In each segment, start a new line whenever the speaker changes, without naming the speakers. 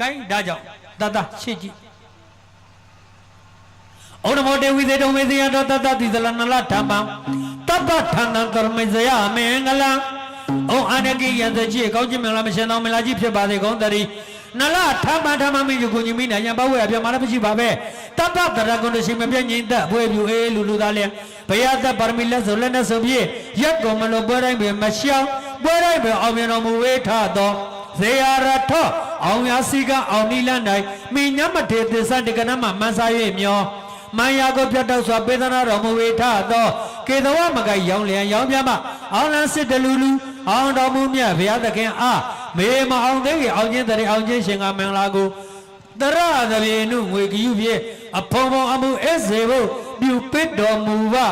ကိုင်းဒါကြောင့်တတရှေ့ကြည့်ဩနမောတေဝိသေတုံမေဇယတောတတတိသလနလဓမ္မံတပ္ပထန္တံကရမေဇယမင်္ဂလံဩအာနကိယံတจิကောင်းခြင်းမင်္ဂလာမရှင်တော်မင်္ဂလာကြီးဖြစ်ပါစေကောင်းတည်းနလဓမ္မဓမ္မမင်းကိုညီမင်းညာဘဝရပြမလာမရှိပါပဲတပ္ပတရကုဏရှိမပြငိမ့်သက်ဘွေပြူအေးလူလူသားလျက်ဘယသက်ပါရမီလက်ဆိုလက်နဲ့ဆိုပြည့်ရက်ကုန်မလို့ပွဲတိုင်းပဲမရှောင်ပွဲတိုင်းပဲအောင်မြင်တော်မူဝေထသောဇေယရထ အောင်ရစီကအောင်နီလန်းတိုင်းမိညမထေသစ္စာတကနမမန်စာ၍မျောမန်ယာကိုပြတ်တော့စွာပေးသနာတော်မူဝေထသောကေတဝမကရောင်လျံရောင်ပြမအောင်လန်းစစ်တလူလူအောင်တော်မူမြတ်ဘုရားသခင်အားမေမအောင်သေးကြီးအောင်ချင်းတရေအောင်ချင်းရှင်ကမင်္ဂလာကိုတရသပြေနုငွေကြည့်ဖြင့်အဖုံဖုံအမှုအစေဖို့ပြုပစ်တော်မူပါ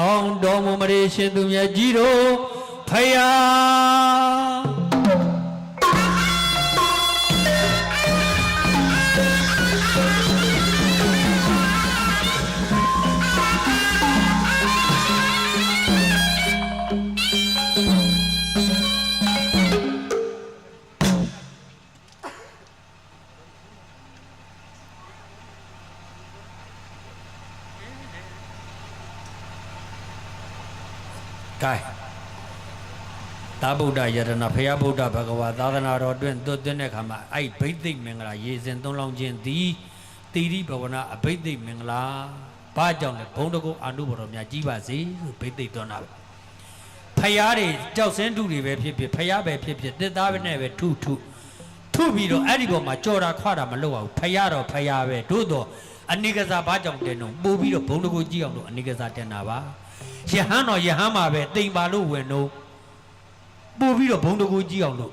အောင်တော်မူမရေရှင်သူမြတ်ကြီးတို့ဖယား ကဲသာဗုဒ္ဓယတနာဖရာဗုဒ္ဓဘဂဝါသာသနာတော်အတွင်းသွတ်သွင်းတဲ့ခါမှာအဲ့ဘိသိက်မင်္ဂလာရေစဉ်သုံးလောင်းခြင်းသည်တိရိဘဝနာအဘိသိက်မင်္ဂလာဘာကြောင့်လဲဘုံတကုအာနုဘော်တော်များကြီးပါစေလို့ဘိသိက်သွန်းတာပဲဖရာတွေကြောက်စင်းတုတွေပဲဖြစ်ဖြစ်ဖရာပဲဖြစ်ဖြစ်တစ်သားပဲနဲ့ပဲထုထုထုပြီးတော့အဲ့ဒီပေါ်မှာကြော်တာခွတာမလုပ်အောင်ဖရာတော့ဖရာပဲတို့တော့အနိကစားဘာကြောင့်တင်တော့ပို့ပြီးတော့ဘုံတကုကြည့်အောင်လို့အနိကစားတင်တာပါ ယဟန်တော့ယဟန်မှာပဲတိမ်ပါလို့ဝင်တော့ပို့ပြီးတော့ဘုံတကူကြည့်အောင်လို့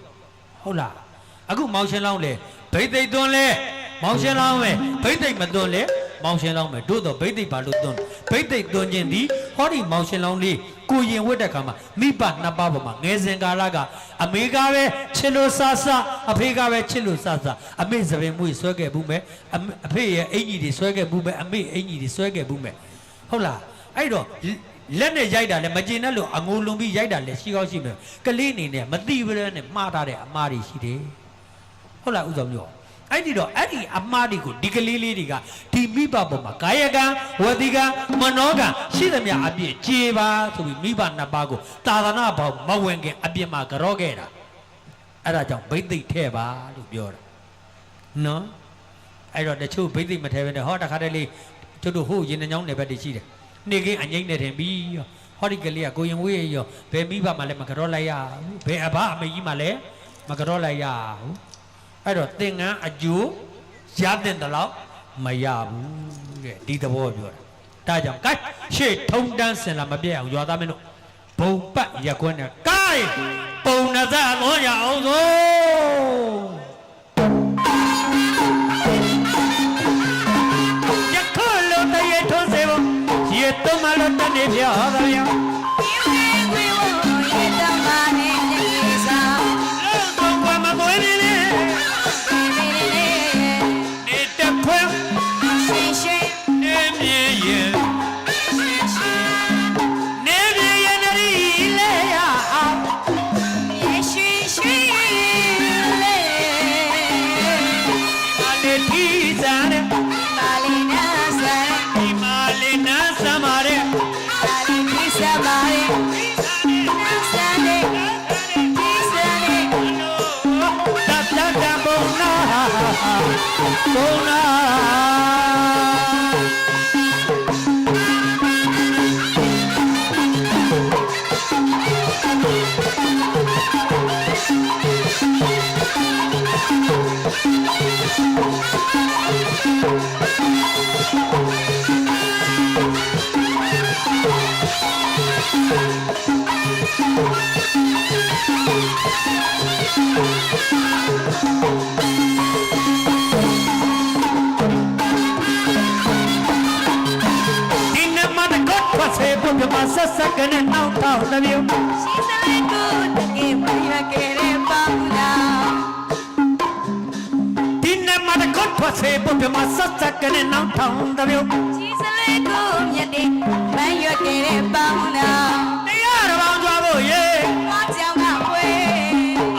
ဟုတ်လားအခုမောင်ရှင်လောင်းလေဘိသိက်သွန်းလေမောင်ရှင်လောင်းပဲဘိသိက်မသွန်းလေမောင်ရှင်လောင်းပဲတို့တော့ဘိသိက်ပါလို့သွန်းဘိသိက်သွန်းခြင်းဒီဟောဒီမောင်ရှင်လောင်းလေးကိုရင်ဝတ်တဲ့ခါမှာမိဘနှစ်ပါးပေါ်မှာငယ်စဉ်ကာလကအမေကပဲချစ်လို့ဆဆအဖေကပဲချစ်လို့ဆဆအမေသပင်မွေဆွဲခဲ့ဘူးမယ်အမေအဖေရဲ့အင်ကြီးတွေဆွဲခဲ့ဘူးမယ်အမေအင်ကြီးတွေဆွဲခဲ့ဘူးမယ်ဟုတ်လားအဲ့တော့ လက်နဲ့ရိုက်တာလည်းမကျင်တဲ့လို့အငိုလွန်ပြီးရိုက်တာလည်းရှိကောင်းရှိမယ်ကလေးအနေနဲ့မတိဘဲနဲ့မှားထားတဲ့အမားတွေရှိတယ်ဟုတ်လားဥဆောင်မျိုးအဲ့ဒီတော့အဲ့ဒီအမားတွေကိုဒီကလေးလေးတွေကဒီမိဘပေါ်မှာကာယကံဝတိကံမနောကံရှိသမျှအပြည့်ခြေပါဆိုပြီးမိဘနှစ်ပါးကိုသာသနာဘောင်မဝင်ခင်အပြစ်မှာကြောခဲ့တာအဲ့ဒါကြောင့်ဘိသိက်ထဲပါလို့ပြောတာနော်အဲ့တော့တချို့ဘိသိက်မထဲဘဲနဲ့ဟောတခါတည်းလေးတို့တို့ဟိုရင်နှောင်းနယ်ဘက်တွေရှိတယ် နေကင်းအငိမ့်နဲ့တင်ပြီးရောဟောဒီကလေးကကိုရင်ဝေးရောဘယ်မိဘမှလည်းမကြောလိုက်ရဘူးဘယ်အဘအမေကြီးမှလည်းမကြောလိုက်ရဘူးအဲ့တော့သင်္ကန်းအကျိုးရတဲ့တလောက်မရဘူးတဲ့ဒီသဘောပြောတာဒါကြောင့် gain ရှေ့ထုံတန်းစင်လာမပြည့်အောင်ရွာသားမင်းတို့ဘုံပတ်ရက်ကွန်းနဲ့ gain ပုံနဇသောရအောင်ဆို ရေတုံးမ ဘုံ ဆက်ဆက်ကနေနောက်ထောက်တစ်မျိုးဒီနမတကောဖတ်စေဖို့ပြမဆက်ဆက်ကနေနောက်ထောက်တစ်မျိုးတရားတော်ပေါင်းကြွားဖို့ရေ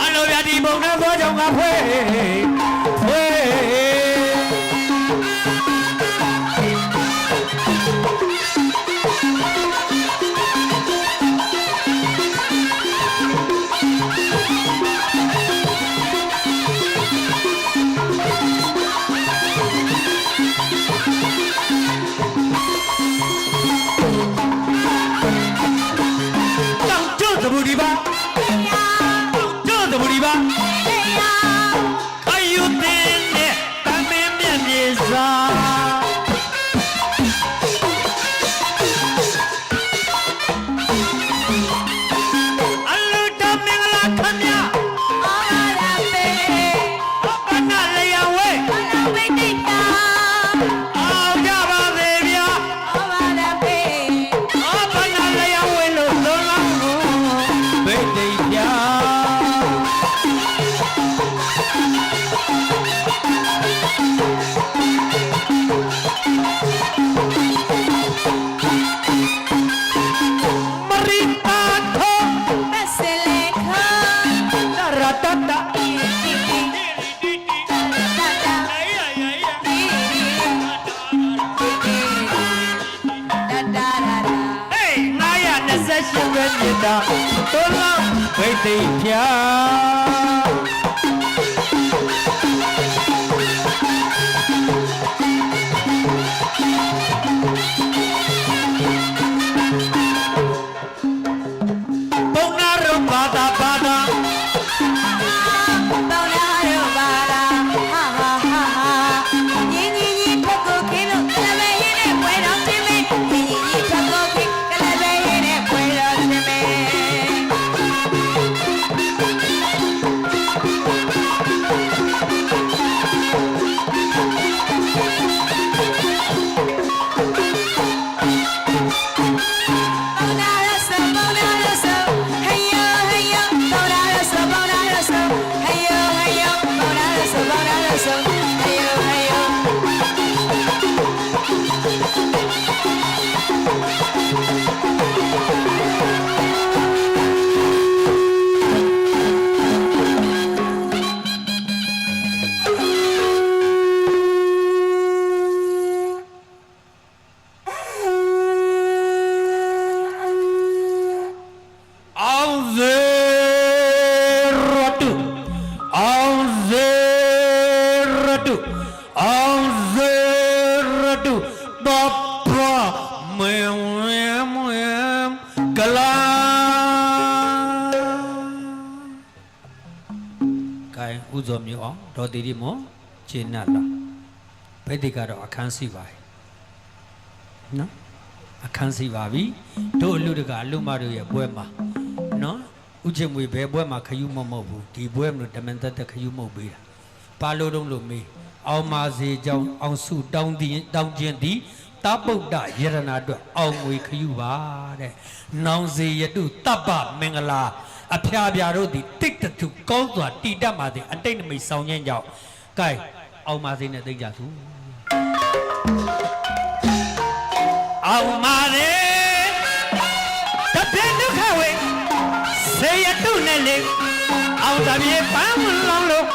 အလိုပြဒီဘုံနဲ့သောကြောင့်ကဖွဲဖွဲ မေတ္တာသွန်လောင်းဘိသိက်ဖြာ
ကဲ
ဥဇောမျိုးအောင်ဒေါ်တီရီမောခြေနတ်လာဘိသိက်ကတော့အခန်းစီပါရဲ့နော်အခန်းစီပါပြီတို့အလူတကအလူမတို့ရဲ့ပွဲမှာနော်ဥချင်းမွေဘယ်ပွဲမှာခယူမမဟုတ်ဘူးဒီပွဲမလို့တမန်တက်တက်ခယူမဟုတ်ပေးတာပါလို့တုံးလို့မေးအောင်မာစေကြောင်းအောင်စုတောင်းသည်တောင်းခြင်းသည်တပုဒ္ဒယရဏအတွက်အောင်ငွေခယူပါတဲ့နောင်စေယတုတပ္ပမင်္ဂလာ အဖျားပြာတို့သည်တိတ်တထုကောင်းစွာတည်တတ်ပါသည်အတိတ်နမိတ်ဆောင်ခြင်းကြောင့်ကဲအောင်မာစေနဲ့သိကြသူအောင်မာလေတပြည့်ဒုက္ခဝေစေရတုနဲ့လေအောင်တပြေပန်းလောင်းလို့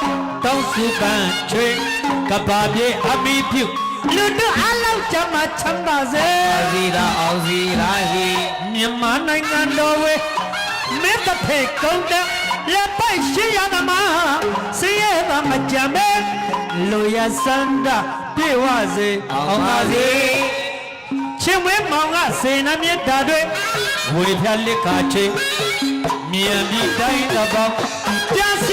တောင်းစုပန်းချွေကဘာပြေအမိပြုလူတို့အလောက်ကြမှာချမ်းသာစေ
အာဇီရာအောင်ဇီရာဟီ
မြန်မာနိုင်ငံတော်ဝေ မေတ္တဖေကုန်းတဲ့လက်ပိုက်ရှိရသမားစေရသမကြံမဲလူရစန္ဒပြေဝစေ
အောင်ပါစေ
ချင်းဝဲမောင်ကစေနမြတ်တာတွေဝေဖြာလက်ခါချင်းမြန်ပြီးတိုင်းတော့ပြစီတိုင်း